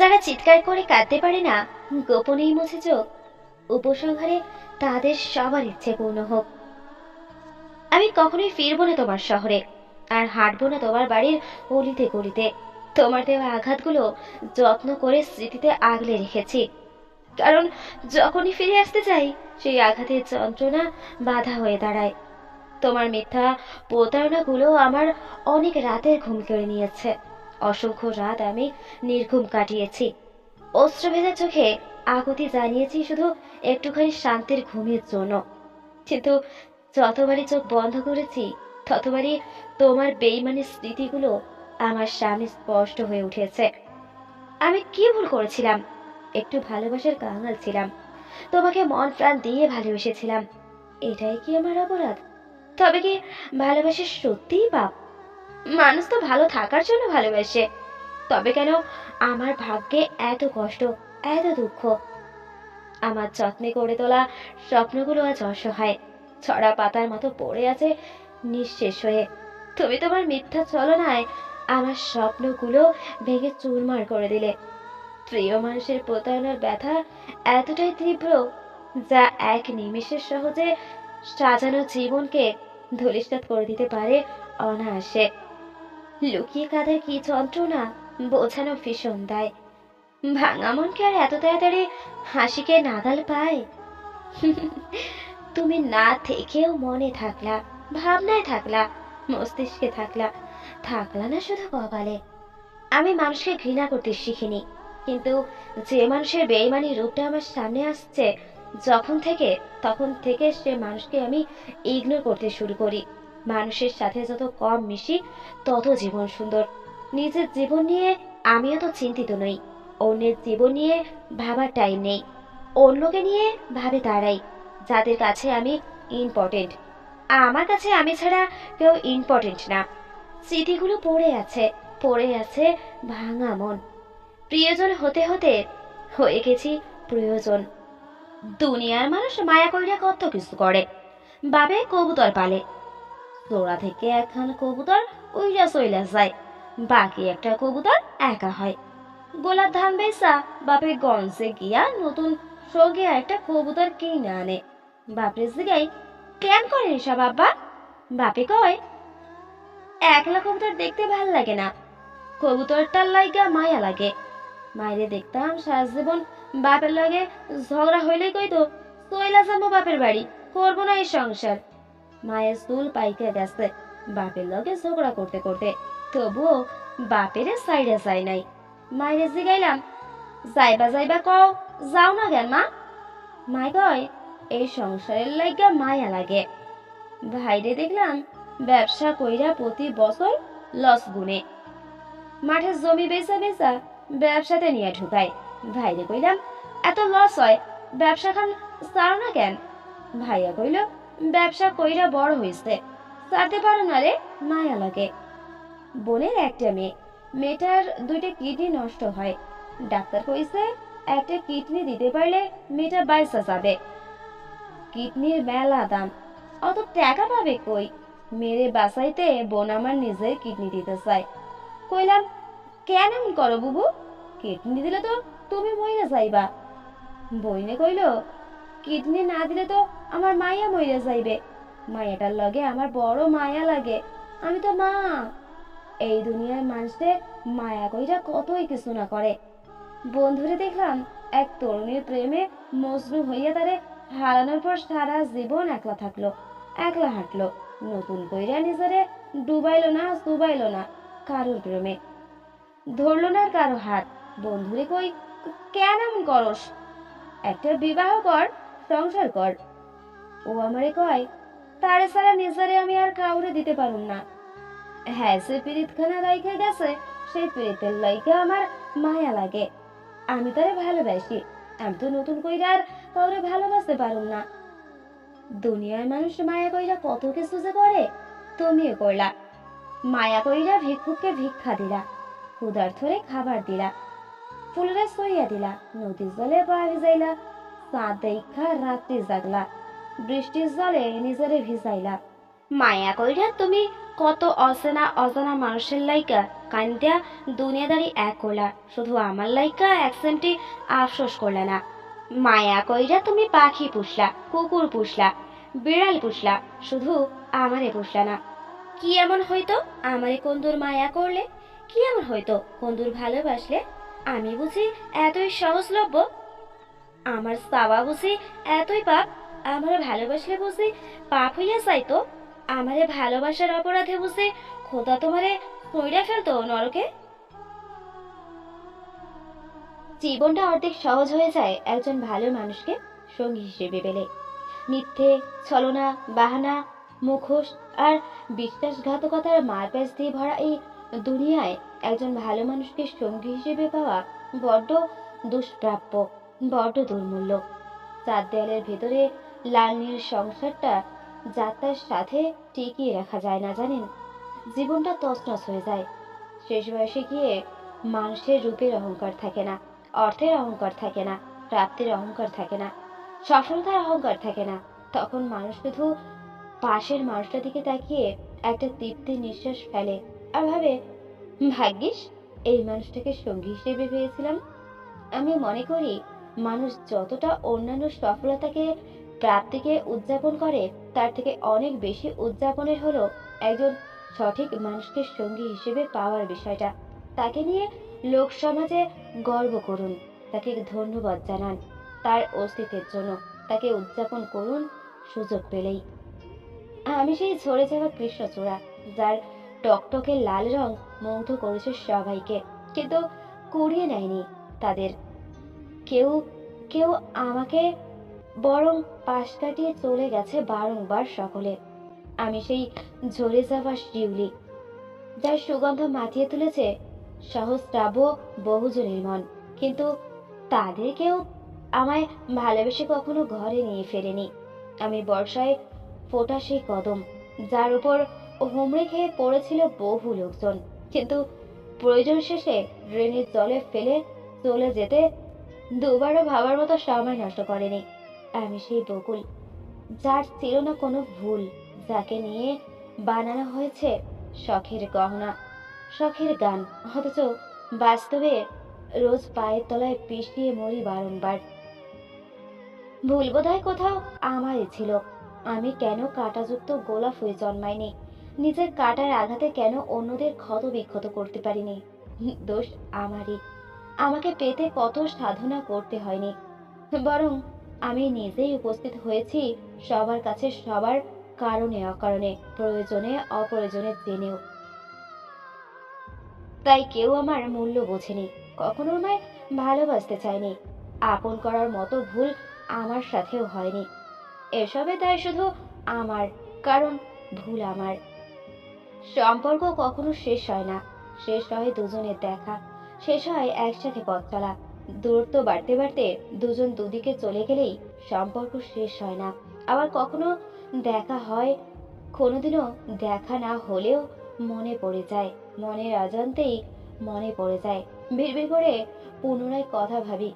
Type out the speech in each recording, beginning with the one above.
যারা চিৎকার করে কাঁদতে পারে না গোপনেই মুছে চোখ উপসংহারে তাদের সবার ইচ্ছে পূর্ণ হোক। আমি কখনোই ফিরবো না তোমার শহরে, আর হাঁটবো না তোমার বাড়ির অলিতে গলিতে। তোমার দেওয়া আঘাতগুলো যত্ন করে স্মৃতিতে আগলে রেখেছি। কারণ যখনই ফিরে আসতে চাই, সেই আঘাতের যন্ত্রণা বাধা হয়ে দাঁড়ায়। তোমার মিথ্যা প্রতারণাগুলো আমার অনেক রাতের ঘুম কেড়ে নিয়েছে। অসংখ্য রাত আমি নির্ঘুম কাটিয়েছি। অস্ত্র ভেজা চোখে আকুতি জানিয়েছি শুধু একটুখানি শান্তির ঘুমের জন্য। কিন্তু যতবারই চোখ বন্ধ করেছি, ততবারই তোমার বেইমানি স্মৃতিগুলো আমার স্বামী স্পষ্ট হয়ে উঠেছে। আমি কি ভুল করেছিলাম? একটু ভালোবাসার কাঙাল ছিলাম। তোমাকে মন প্রাণ দিয়ে ভালোবেসেছিলাম। এটাই কি আমার অপরাধ? তবে কি ভালোবাসা সত্যিই পাপ? মানুষ তো ভালো থাকার জন্য ভালোবাসে। তবে কেন আমার ভাগ্যে এত কষ্ট, এত দুঃখ? আমার যত্নে করে তোলা স্বপ্নগুলো আজ অসহায়। ছড়া পাতার মতো পড়ে আছে নিঃশেষ হয়ে। তুমি তোমার মিথ্যা চলনায় আমার স্বপ্নগুলো ভেঙে চুরমার করে দিলে। প্রিয় মানুষের প্রতারণার ব্যথা এতটাই তীব্র যা এক নিমিষের সহজে সাজানো জীবনকে ধূলিসাৎ করে দিতে পারে অনায়াসে। লুকিয়ে কাঁধে কি যন্ত্রণা? বোঝানো ভীষণ দায়। ভাঙা মনকে আর এত তাড়াতাড়ি হাসিকে নাগাল পায়? তুমি না থেকেও মনে থাকলা, ভাবনায় থাকলা, মস্তিষ্কে থাকলা থাকলা না শুধু কপালে। আমি মানুষকে ঘৃণা করতে শিখিনি, কিন্তু যে মানুষের বেইমানি রূপটা আমার সামনে আসছে, যখন থেকে, তখন থেকে সে মানুষকে আমি ইগনোর করতে শুরু করি। মানুষের সাথে যত কম মিশি, তত জীবন সুন্দর। নিজের জীবন নিয়ে আমিও তো চিন্তিত নই। অন্যের জীবন নিয়ে ভাবার টাইম নেই। অন্যকে নিয়ে ভাবে তারাই যাদের কাছে আমি ইম্পর্টেন্ট আমার কাছে আমি ছাড়া কেউ ইম্পর্টেন্ট না। স্মৃতিগুলো পড়ে আছে পড়ে আছে ভাঙা মন। প্রিয়জন হতে হতে হয়ে গেছি প্রয়োজন। দুনিয়ার মানুষ মায়া কইরা কত কিছু করে। বাবে কবুতর পালে। তোরা থেকে একখানা কবুতর উইরা চইলা যায়। বাকি একটা কবুতর একা হয়। গোলার ধান বেসা বাপে গঞ্জে গিয়া নতুন সঙ্গে একটা কবুতর কিনে আনে। বাপরে জিগাই, কেন করেন সব আব্বা? বাপে কয়, একলা কবুতর দেখতে ভালো লাগে না। কবুতরটার লাইগা মায়া লাগে। মায়েরে দেখতাম সারা জীবন বাপের লাগে ঝগড়া হইলেই কইতো তৈলা যাব বাপের বাড়ি, করব না এই সংসার। মায়ের চুল পাইকে গেছে। বাপের লগে ঝগড়া করতে করতে তবুও বাপেরে সাইডে যাই নাই। মায়েরে জিগাইলাম, যাইবা যাইবা কও, যাও না কেন মা? মাই কয়, এই সংসারের লাইগা মায়া লাগে। ভাইরে দেখলাম, ব্যবসা কইরা প্রতি বছর লস গুনে। মাঠে জমি বেচা বেচা ব্যবসাতে নিয়ে ঢুকায়। ভাইরে কইলাম, এত লস হয় ব্যবসা খান চাও না কেন? ভাইয়া কইল ব্যবসা কইরা বড় হইছে চাতে পারো না রে, মায়া লাগে। বোনের একটা মেয়ে, মেয়েটার দুইটা কিডনি নষ্ট হয়। ডাক্তার কইছে, একটা কিডনি দিতে পারলে মেয়েটা বাইসা যাবে। কিডনির মেলা দাম, অত টাকা পাবে কই? মেরে বাসাইতে বোন আমার নিজের কিডনি দিতে চায়। কইলাম, কেন এমন করো বুবু? কিডনি দিলে তো তুমি মইরা যাইবা। বইনে কইল, কিডনি না দিলে তো আমার মাইয়া মইরা যাইবে। মায়াটার লগে আমার বড় মায়া লাগে। আমি তো মা। এই দুনিয়ার মানুষে মায়া কইরা কতই কিছু না করে। বন্ধুরে দেখলাম, এক তরুণীর প্রেমে মজনু হইয়া তারে হারানোর পর সারা জীবন একলা থাকল, একলা হাঁটলো। নতুন কইরা নিজেরে ডুবাইলো না ডুবাইলো না কারোর প্রেমে। ধরলো না কারও হাত। বন্ধুরে কই কেন করস? একটা বিবাহ কর, সংসার কর। ও আমারে কয়, তারে ছাড়া নিজেরে আমি আর কাউরে দিতে পারুম না। হ্যাঁ সে পীড়িতখানা রাইখে গেছে, সেই পীড়িতের লাইকে আমার মায়া লাগে। আমি তারে ভালোবাসি, আমি তো নতুন কইরা আর কাউরে ভালোবাসতে পারুম না। দুনিয়ার মানুষ মায়া কইরা কত কিছু যে করে, তুমিও করলা মায়া কইরা ভিক্ষুককে ভিক্ষা দিলা ক্ষুধার্থরে খাবার দিলা, ফুলরে সইয়া দিলা, নদীর জলে পা ভিজাইলা চাঁদ দেখা রাত্রি জাগলা। বৃষ্টির জলে নিজেরে ভিজাইলা। মায়া কইরা তুমি কত অচেনা অজানা মানুষের লাইকা কান্দিয়া দুনিয়াদারি এক করলা শুধু আমার লাইকা এক সেন্টি আফসোস করলা না। মায়া কইরা তুমি পাখি পুষলা, কুকুর পুষলা, বিড়াল পুষলা, শুধু আমারে পুষলা না। কি এমন হইতো? আমারে কন্দুর মায়া করলে? কি এমন হইতো? কন্দুর ভালোবাসলে? আমি বুঝি এতই সহজলভ্য? আমার সাবা বুঝি এতই পাপ? আমারে ভালোবাসলে বুঝি পাপ হইয়া যাইতো আমারে ভালোবাসার অপরাধে বুঝি খোদা তোমারে কইরা ফেলতো নরকে? জীবনটা অর্ধেক সহজ হয়ে যায় একজন ভালো মানুষকে সঙ্গী হিসেবে পেলে। মিথ্যে, ছলনা, বাহানা, মুখোশ আর বিশ্বাসঘাতকতার মারপ্যাচ দিয়ে ভরা এই দুনিয়ায় একজন ভালো মানুষকে সঙ্গী হিসেবে পাওয়া বড্ড দুষ্প্রাপ্য, বড্ড দুর্মূল্য। চার দেয়ালের ভেতরে লাল নীল সংসারটা যাত্রার সাথে টিকিয়ে রাখা যায় না, জানেন? জীবনটা তছনছ হয়ে যায়। শেষ বয়সে গিয়ে মানুষের রূপের অহংকার থাকে না, অর্থের অহংকার থাকে না, প্রাপ্তির অহংকার থাকে না, সফলতার অহংকার থাকে না। তখন মানুষ শুধু পাশের মানুষটার দিকে তাকিয়ে একটা তৃপ্তির নিঃশ্বাস ফেলে। আর ভাবে, ভাগ্যিস, এই মানুষটাকে সঙ্গী হিসেবে পেয়েছিলাম। আমি মনে করি, মানুষ যতটা অন্যান্য সফলতাকে প্রাপ্তিকে উদযাপন করে, তার থেকে অনেক বেশি উদযাপনের হলো একজন সঠিক মানুষকে সঙ্গী হিসেবে পাওয়ার বিষয়টা। তাকে নিয়ে লোক সমাজে গর্ব করুন, তাকে ধন্যবাদ জানান তার অস্তিত্বের জন্য। তাকে উদযাপন করুন সুযোগ পেলেই। আমি সেই ঝরে যাওয়া কৃষ্ণচূড়া, যার টকটকে লাল রং মুগ্ধ করেছে সবাইকে, কিন্তু কুড়িয়ে নেয়নি তাদের। কেউ কেউ আমাকে বরং পাশ কাটিয়ে চলে গেছে বারংবার সকলে। আমি সেই ঝরে যাওয়া শিউলি, যার সুগন্ধ মাতিয়ে তুলেছে সহস্রাব্য বহুজনের মন। কিন্তু তাদের কেউ আমায় ভালোবেসে কখনো ঘরে নিয়ে ফেরেনি। আমি বর্ষায় ফোটা সেই কদম, যার উপর হুমড়ে খেয়ে পড়েছিল বহু লোকজন। কিন্তু প্রয়োজন শেষে ড্রেনের জলে ফেলে চলে যেতে দুবারও ভাবার মতো সময় নষ্ট করেনি। আমি সেই বকুল, যার ছিল না কোনো ভুল, যাকে নিয়ে বানানো হয়েছে শখের গহনা, শখের গান। অথচ বাস্তবে রোজ পায়ের তলায় পিষিয়ে মরি বারংবার। ভুল বোধহয় কোথাও আমারই ছিল। আমি কেন কাঁটাযুক্ত গোলাপ হয়ে জন্মাইনি? নিজের কাটার আঘাতে কেন অন্যদের ক্ষত বিক্ষত করতে পারিনি? দোষ আমারই। আমাকে পেতে কত সাধনা করতে হয়নি। বরং আমি নিজেই উপস্থিত হয়েছি সবার কাছে সবার কারণে, অকারণে, প্রয়োজনে, অপ্রয়োজনে জেনেও তাই কেউ আমার মূল্য বোঝেনি, কখনো আমায় ভালোবাসতে চায়নি, আপন করার মতো ভুল আমার সাথেও হয়নি। এসবে তাই শুধু আমার, কারণ ভুল আমার। সম্পর্ক কখনো শেষ হয় না, শেষ হয় দুজনের দেখা, শেষ হয় একসাথে পথ চলা। দূরত্ব বাড়তে বাড়তে দুজন দুদিকে চলে গেলেই সম্পর্ক শেষ হয় না। আবার কখনো দেখা হয়, কোনোদিনও দেখা না হলেও মনে পড়ে যায়। মনের অজান্তেই মনে পড়ে যায়। বিড়বিড় করে পুনরায় কথা ভাবি।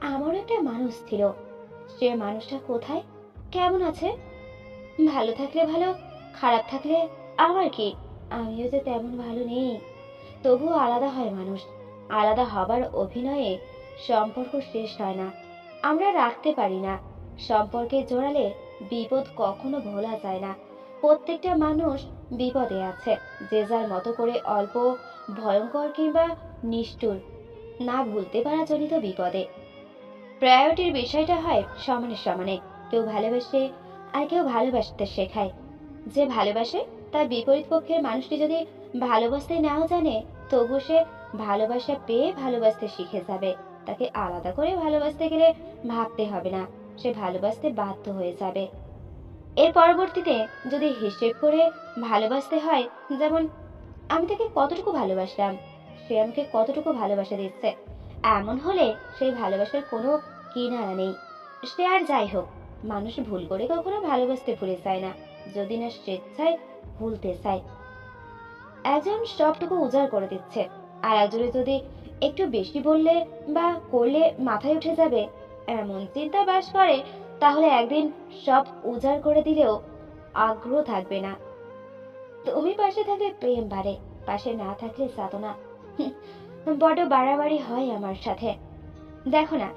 আমার একটা মানুষ ছিল। সে মানুষটা কোথায়? কেমন আছে? ভালো থাকলে ভালো, খারাপ থাকলে আমার কি? আমিও যে তেমন ভালো নেই। তবুও আলাদা হয় মানুষ। আলাদা হবার অভিনয়ে সম্পর্ক শেষ হয় না। আমরা রাখতে পারি না। সম্পর্কে জোড়ালে বিপদ কখনো ভোলা যায় না। প্রত্যেকটা মানুষ বিপদে আছে, যে যার মতো করে অল্প, ভয়ঙ্কর কিংবা নিষ্ঠুর, না ভুলতে পারা জনিত বিপদে। প্রায়োরিটির বিষয়টা হয় সমানে সমানে। কেউ ভালোবাসে আর কেউ ভালোবাসতে শেখায়। যে ভালোবাসে, তার বিপরীত পক্ষের মানুষটি যদি ভালোবাসতে নাও জানে তবু সে ভালোবাসা পেয়ে ভালোবাসতে শিখে যাবে। তাকে আলাদা করে ভালোবাসতে গেলে ভাবতে হবে না, সে ভালোবাসতে বাধ্য হয়ে যাবে। এর পরবর্তীতে যদি হিসেব করে ভালোবাসতে হয়, যেমন, আমি তাকে কতটুকু ভালোবাসলাম? সে আমাকে কতটুকু ভালোবাসা দিচ্ছে? এমন হলে সেই ভালোবাসার কোনো কিনারা নেই। সে আর যাই হোক, মানুষ ভুল করে কখনো ভালোবাসতে ভুলে চায় না, যদি না স্বেচ্ছায় ভুলতে চায়। একজন সবটুকু উজাড় করে দিচ্ছে। আর একজনে যদি একটু বেশি বললে বা করলে মাথায় উঠে যাবে এমন চিন্তা বাস করে, তাহলে একদিন সব উজাড় করে দিলেও আগ্রহ থাকবে না। তুমি পাশে থাকলে প্রেম বাড়ে, পাশে না থাকলে সাধনা। বড্ড বাড়াবাড়ি হয় আমার সাথে। দেখো না,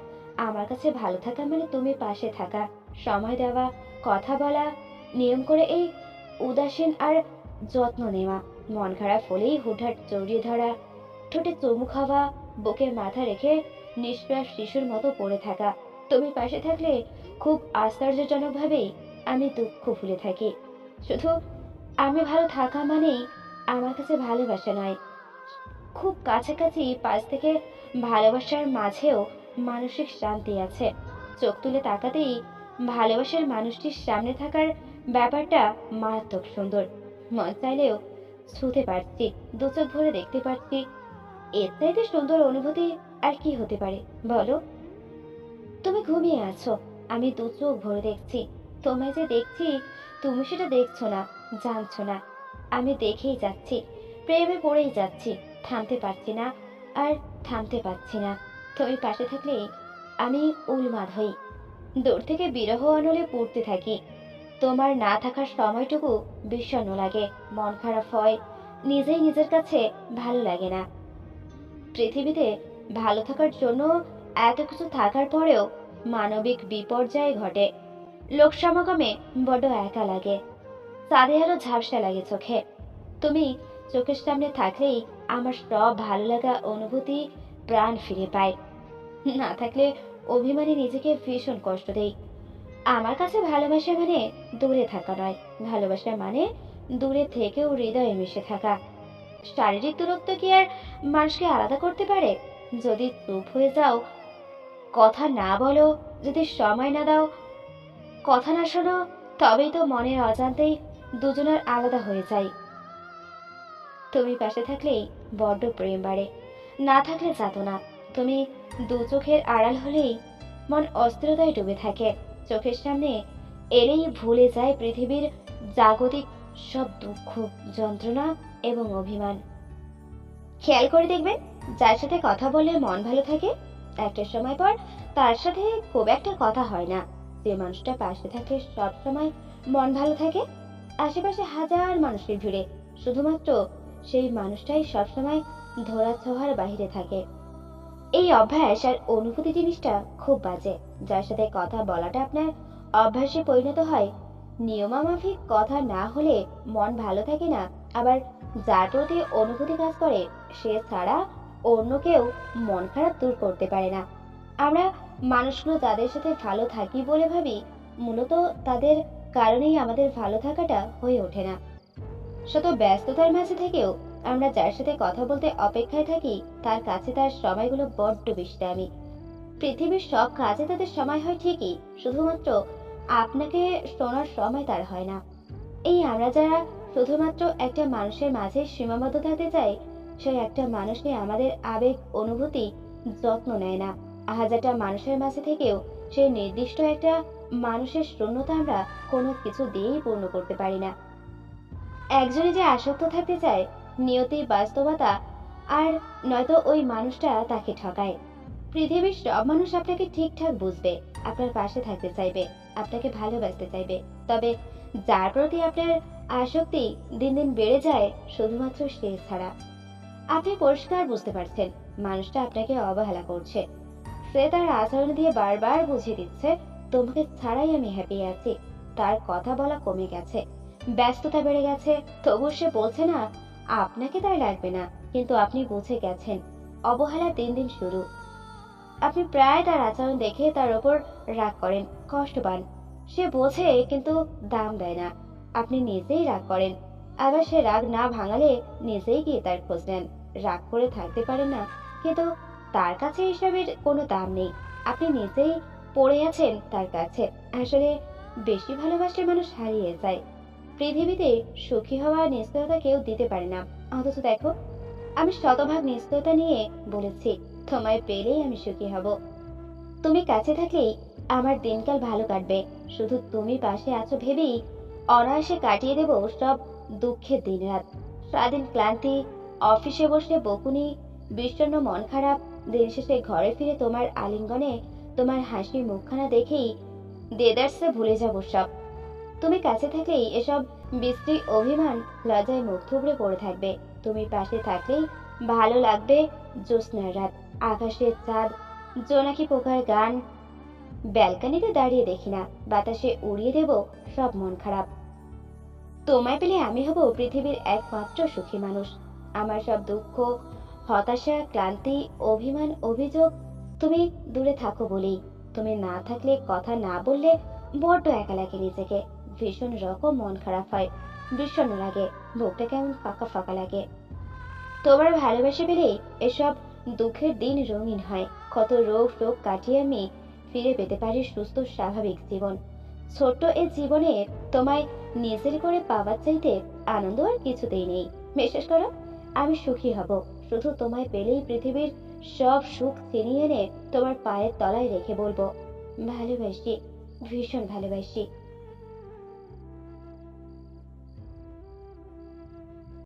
আমার কাছে ভালো থাকা মানে তুমি পাশে থাকা, সময় দেওয়া, কথা বলা, নিয়ম করে এই উদাসীন আর যত্ন নেওয়া। মন খারাপ হলেই হুটহাট জড়িয়ে ধরা ঠোঁটে চুমু খাওয়া, বুকে মাথা রেখে নিষ্প্রাস শিশুর মতো পড়ে থাকা। তুমি পাশে থাকলে খুব আশ্চর্যজনকভাবেই আমি দুঃখ ভুলে থাকি। শুধু আমি ভালো থাকা মানেই আমার কাছে ভালোবাসা নয়, খুব কাছাকাছি, পাশ থেকে ভালোবাসার মাঝেও মানসিক শান্তি আছে। চোখ তুলে তাকাতেই ভালোবাসার মানুষটির সামনে থাকার ব্যাপারটা মারাত্মক সুন্দর। মন চাইলেও ছুতে পারছি, দু চোখ ভরে দেখতে পারছি। এর চাইতে সুন্দর অনুভূতি আর কি হতে পারে? বলো। তুমি ঘুমিয়ে আছো। আমি দু চোখ ভরে দেখছি। তোমায় যে দেখছি, তুমি সেটা দেখছ না, জানছো না। আমি দেখেই যাচ্ছি। প্রেমে পড়েই যাচ্ছি। থামতে পারছি না আর থামতে পারছি না। তুমি পাশে থাকলে আমি উন্মাদ হই। দূর থেকে বিরহ আনলে পড়তে থাকি। তোমার না থাকার সময়টুকু বিষণ্ণ লাগে। মন খারাপ হয়। নিজেই নিজের কাছে ভালো লাগে না। পৃথিবীতে ভালো থাকার জন্য এত কিছু থাকার পরেও মানবিক বিপর্যয় ঘটে। লোক সমাগমে বড্ড একা লাগে। আরও ঝাপসা লাগে চোখে। তুমি চোখের সামনে থাকলেই আমার সব ভালো লাগা অনুভূতি প্রাণ ফিরে পায়। না থাকলে অভিমানে নিজেকে ভীষণ কষ্ট দেই। আমার কাছে ভালোবাসা মানে দূরে থাকা নয়। ভালোবাসা মানে দূরে থেকেও হৃদয়ে মিশে থাকা। শারীরিক দূরত্ব কি আর মানুষকে আলাদা করতে পারে? যদি চুপ হয়ে যাও, কথা না বলো, যদি সময় না দাও, কথা না শোনো, তবেই তো মনের অজান্তেই দুজনের আলাদা হয়ে যায়। তুমি পাশে থাকলেই বড্ড প্রেম বাড়ে। না থাকলে যাত না। তুমি দু চোখের আড়াল হলেই মন অস্থিরতায় ডুবে থাকে। চোখের সামনে এলেই ভুলে যায় পৃথিবীর জাগতিক সব দুঃখ, যন্ত্রণা এবং অভিমান। খেয়াল করে দেখবেন, যার সাথে কথা বলে মন ভালো থাকে, একটা সময় পর তার সাথে খুব একটা কথা হয় না। যে মানুষটা পাশে থাকে সব সময় মন ভালো থাকে, আশেপাশে হাজার মানুষের ভিড়ে শুধুমাত্র সেই মানুষটাই সবসময় ধরা ছোঁয়ার বাহিরে থাকে। এই অভ্যাস আর অনুভূতি জিনিসটা খুব বাজে। যার সাথে কথা বলাটা আপনার অভ্যাসে পরিণত হয় নিয়মামাফিক কথা না হলে মন ভালো থাকে না। আবার যার প্রতি অনুভূতি কাজ করে, সে ছাড়া অন্য কেউ মন খারাপ দূর করতে পারে না। আমরা মানুষগুলো তাদের সাথে ভালো থাকি বলে ভাবি, মূলত তাদের কারণেই আমাদের ভালো থাকাটা হয়ে ওঠে না। শত ব্যস্ততার মাঝে থেকেও আমরা যার সাথে কথা বলতে অপেক্ষায় থাকি, তার কাছে তার সময়গুলো বড্ড বেশি দামি। পৃথিবীর সব কাজে তাদের সময় হয় ঠিকই, শুধুমাত্র আপনাকে শোনার সময় তার হয় না। এই আমরা যারা শুধুমাত্র একটা মানুষের মাঝে সীমাবদ্ধ থাকতে চাই সে একটা মানুষকে আমাদের আবেগ, অনুভূতি, যত্ন নেয় না। হাজারটা মানুষের মাঝে থেকেও সেই নির্দিষ্ট একটা মানুষের শূন্যতা আমরা কোনো কিছু দিয়েই পূর্ণ করতে পারি না। একজনে যে আসক্ত থাকতে চায়, নিয়তি, বাস্তবতা, আর নয়তো ওই মানুষটা তাকে ঠকায়। পৃথিবীর সব মানুষ আপনাকে ঠিকঠাক বুঝবে। আপনার পাশে থাকতে চাইবে, আপনাকে ভালোবাসতে চাইবে। তবে যার প্রতি আপনার আসক্তি দিন দিন বেড়ে যায়, শুধুমাত্র সে ছাড়া। আপনি পরিষ্কার বুঝতে পারছেন, মানুষটা আপনাকে অবহেলা করছে। সে তার আচরণ দিয়ে বারবার বুঝিয়ে দিচ্ছে, তোমাকে ছাড়াই আমি হ্যাপি আছি। তার কথা বলা কমে গেছে, ব্যস্ততা বেড়ে গেছে। তবু সে বলছে না, আপনাকে তার লাগবে না। কিন্তু আপনি বুঝে গেছেন, অবহেলা দিন দিন শুরু। আপনি প্রায় তার আচরণ দেখে তার ওপর রাগ করেন, কষ্ট পান। সে বোঝে, কিন্তু দাম দেয় না। আপনি নিজেই রাগ করেন। আবার সে রাগ না ভাঙালে নিজেই গিয়ে তার খোঁজ নেন। রাগ করে থাকতে পারেন না, কিন্তু তার কাছে এসবের কোনো দাম নেই। আপনি নিজেই পড়ে আছেন তার কাছে। আসলে বেশি ভালোবাসলে মানুষ হারিয়ে যায়। পৃথিবীতে সুখী হওয়া নিশ্চয়তা কেউ দিতে পারে না। অথচ দেখো, আমি শতভাগ নিশ্চয়তা নিয়ে বলেছি তোমায় পেলেই আমি সুখী হব। তুমি কাছে থাকলেই আমার দিনকাল ভালো কাটবে। শুধু তুমি পাশে আছো ভেবেই অনায়াসে কাটিয়ে দেব সব দুঃখের দিনরাত। সারাদিন ক্লান্তি, অফিসে বসে বকুনি বিষণ্ণ মন খারাপ, দিন শেষে ঘরে ফিরে তোমার আলিঙ্গনে, তোমার হাসি মুখখানা দেখেই দেদার্সে ভুলে যাব সব। তুমি কাছে থাকলেই এসব বিশ্রী অভিমান লজ্জায় মুখ থুবড়ে পড়ে থাকবে। তুমি পাশে থাকলেই ভালো লাগবে জ্যোৎস্নার রাত। আকাশের চাঁদ জোনাকি পোকার গান। ব্যালকানিতে দাঁড়িয়ে দেখি না, বাতাসে উড়িয়ে দেব সব মন খারাপ। তোমায় পেলে আমি হব পৃথিবীর একমাত্র সুখী মানুষ। আমার সব দুঃখ, হতাশা, ক্লান্তি, অভিমান, অভিযোগ তুমি দূরে থাকো বলেই। তুমি না থাকলে, কথা না বললে বড্ড একা লাগে নিজেকে। ভীষণ রকম মন খারাপ হয়, বিষণ্ণ লাগে বুকটা কেমন ফাঁকা ফাঁকা লাগে। তোমার ভালোবাসা পেলেই এসব দুঃখের দিন রঙিন হয়। কত রোগ টোগ কাটিয়ে আমি ফিরে পেতে পারি সুস্থ, স্বাভাবিক জীবন। ছোট্ট এ জীবনে তোমায় নিজের করে পাওয়ার চাইতে আনন্দ আর কিছুতেই নেই। বিশ্বাস করো, আমি সুখী হব। শুধু তোমায় পেলেই পৃথিবীর সব সুখ ছিনিয়ে এনে তোমার পায়ের তলায় রেখে বলব, ভালোবাসি, ভীষণ ভালোবাসি।